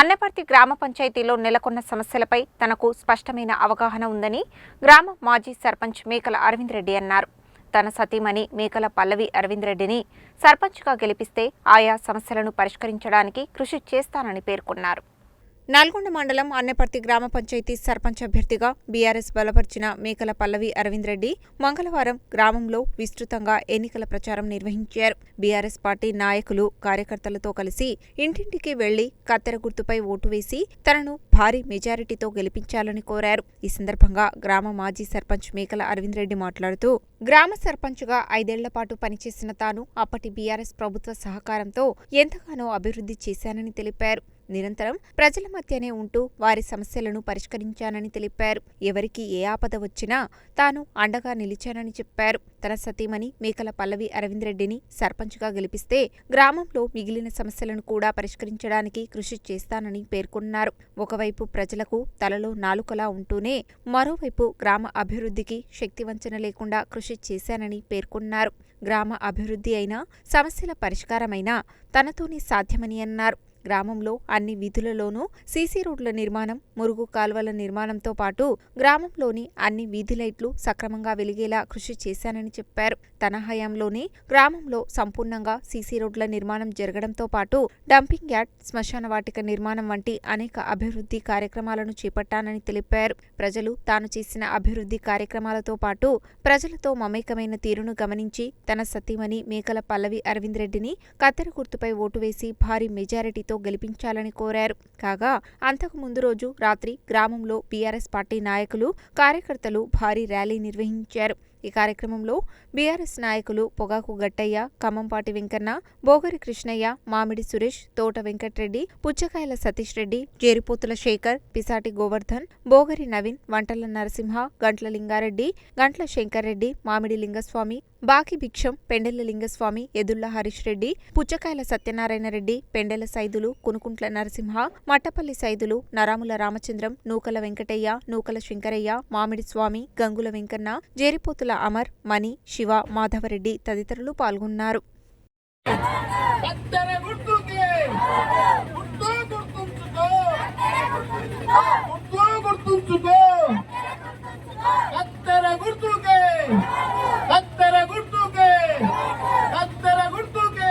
అన్నపర్తి గ్రామ పంచాయతీలో నెలకొన్న సమస్యలపై తనకు స్పష్టమైన అవగాహన ఉందని గ్రామ మాజీ సర్పంచ్ మేకల అరవింద్ రెడ్డి అన్నారు. తన సతీమణి మేకల పల్లవి అరవింద్ రెడ్డిని సర్పంచ్గా గెలిపిస్తే ఆయా సమస్యలను పరిష్కరించడానికి కృషి చేస్తానని పేర్కొన్నారు. నల్గొండ మండలం అన్నపర్తి గ్రామ పంచాయతీ సర్పంచ్ అభ్యర్థిగా బీఆర్ఎస్ బలపరిచిన మేకల పల్లవి అరవింద్ రెడ్డి మంగళవారం గ్రామంలో విస్తృతంగా ఎన్నికల ప్రచారం నిర్వహించారు. బీఆర్ఎస్ పార్టీ నాయకులు కార్యకర్తలతో కలిసి ఇంటింటికి వెళ్ళి కత్తెర గుర్తుపై ఓటు వేసి తనను భారీ మెజారిటీతో గెలిపించాలని కోరారు. ఈ సందర్భంగా గ్రామ మాజీ సర్పంచ్ మేకల అరవింద్ రెడ్డి మాట్లాడుతూ గ్రామ సర్పంచ్గా ఐదేళ్ళ పాటు పనిచేసిన తాను అప్పటి బీఆర్ఎస్ ప్రభుత్వ సహకారంతో ఎంతగానో అభివృద్ధి చేశానని తెలిపారు. నిరంతరం ప్రజల మధ్యనే ఉంటూ వారి సమస్యలను పరిష్కరించానని తెలిపారు. ఎవరికి ఏ ఆపద వచ్చినా తాను అండగా నిలిచానని చెప్పారు. తన సతీమణి మేకల పల్లవి అరవింద్ రెడ్డిని సర్పంచ్గా గెలిపిస్తే గ్రామంలో మిగిలిన సమస్యలను కూడా పరిష్కరించడానికి కృషి చేస్తానని పేర్కొన్నారు. ఒకవైపు ప్రజలకు తలలో నాలుకలా ఉంటూనే మరోవైపు గ్రామ అభివృద్ధికి శక్తివంచన లేకుండా కృషి చేశానని పేర్కొన్నారు. గ్రామ అభివృద్ధి అయినా సమస్యల పరిష్కారమైనా తనతోనే సాధ్యమని అన్నారు. గ్రామంలో అన్ని వీధులలోనూ సీసీ రోడ్ల నిర్మాణం మురుగు కాల్వల నిర్మాణంతో పాటు గ్రామంలోని అన్ని వీధి లైట్లు సక్రమంగా వెలిగేలా కృషి చేశానని చెప్పారు. తన హయాంలోనే గ్రామంలో సంపూర్ణంగా సీసీ రోడ్ల నిర్మాణం జరగడంతో పాటు డంపింగ్ యార్డ్ శ్మశాన వాటిక నిర్మాణం వంటి అనేక అభివృద్ధి కార్యక్రమాలను చేపట్టానని తెలిపారు. ప్రజలు తాను చేసిన అభివృద్ధి కార్యక్రమాలతో పాటు ప్రజలతో మమేకమైన తీరును గమనించి తన సతీమణి మేకల పల్లవి అరవింద్ రెడ్డిని కత్తెర గుర్తుపై ఓటు వేసి భారీ మెజారిటీ మెజారిటీతో గెలిపించాలని కోరారు. కాగా అంతకు ముందు రోజు రాత్రి గ్రామంలో బీఆర్ఎస్ పార్టీ నాయకులు కార్యకర్తలు భారీ ర్యాలీ నిర్వహించారు. ఈ కార్యక్రమంలో బీఆర్ఎస్ నాయకులు పొగాకు గట్టయ్య ఖమ్మంపాటి వెంకన్న బోగరి కృష్ణయ్య మామిడి సురేష్ తోట వెంకట్రెడ్డి పుచ్చకాయల సతీష్ రెడ్డి జేరిపోతుల శేఖర్ పిసాటి గోవర్ధన్ బోగరి నవీన్ వంటల నరసింహ గంట్ల లింగారెడ్డి గంట్ల శంకర్ రెడ్డి మామిడి లింగస్వామి బాకి భిక్షం పెండెల లింగస్వామి ఎదుళ్ళ హరీష్ రెడ్డి పుచ్చకాయల సత్యనారాయణ రెడ్డి పెండెల సైదులు కునుకుంట్ల నరసింహ మట్టపల్లి సైదులు నరాముల రామచంద్రం నూకల వెంకటయ్య నూకల శంకరయ్య మామిడి స్వామి గంగుల వెంకన్న జేరిపోతుల అమర్ మణి శివ మాధవరెడ్డి తదితరులు పాల్గొన్నారు. గుర్తుంచుకో కత్తెర గుర్తుకే కత్తెర గుర్తుకే కత్తెర గుర్తుకే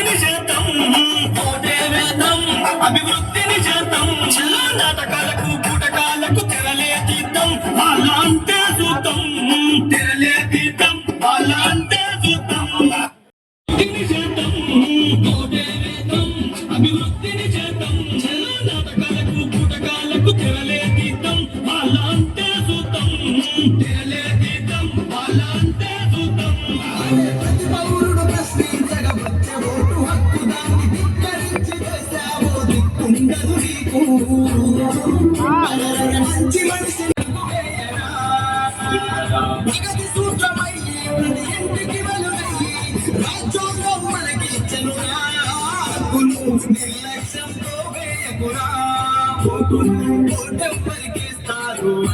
మంచి మనిషి నీకు వేయరా. ఇంటికి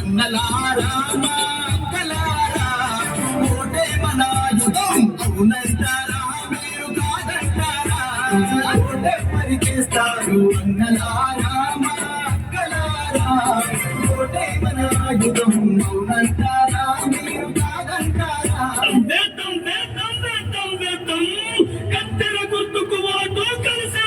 ఓటెవ్వరికిస్తారు అన్నలారా అక్కలారా ఓటే మన యుగం అవునంటారా మీరు కాదంటారా ఓటెవ్వరికిస్తారు అక్కలారా ఓటే మన యుగం అవునంటారా మీరు కాదంటారా కత్తెర గుర్తుకు ఓటు కలిసే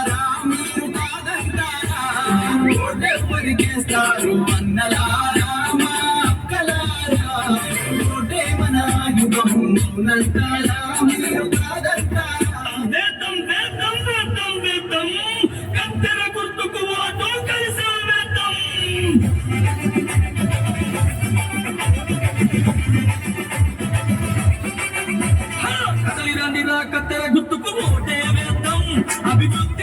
ఓటెవ్వరికేస్తారు అన్నలారా మా అక్కలారా ఓటే మన మీరు కాదంటారా కత్తెర గుర్తుకు ఓటు కలిసి కదలిరండి రా కత్తెర గుర్తుకు ఓటే వేద్దాం అభివృద్ధి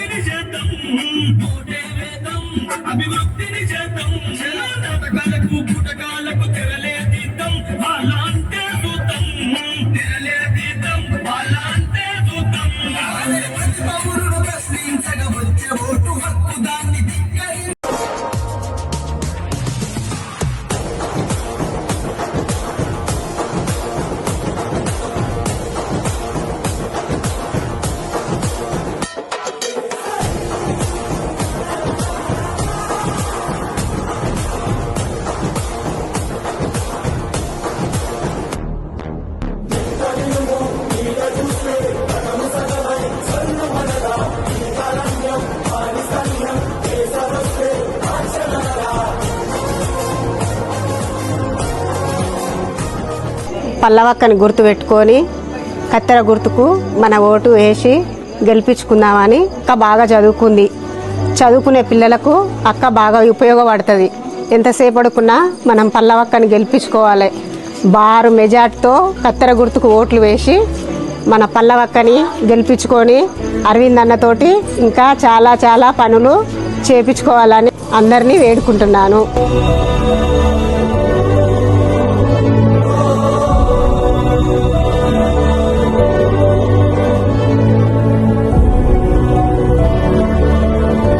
పల్లవక్కని గుర్తు పెట్టుకొని కత్తెర గుర్తుకు మన ఓటు వేసి గెలిపించుకుందామని అక్క బాగా చదువుకుంది. చదువుకునే పిల్లలకు అక్క బాగా ఉపయోగపడుతుంది. ఎంతసేపడుకున్నా మనం పల్లవక్కని గెలిపించుకోవాలి. బారు మెజార్టీతో కత్తెర గుర్తుకు ఓట్లు వేసి మన పల్లవక్కని గెలిపించుకొని అరవింద్ అన్నతోటి ఇంకా చాలా చాలా పనులు చేపించుకోవాలని అందరినీ వేడుకుంటున్నాను.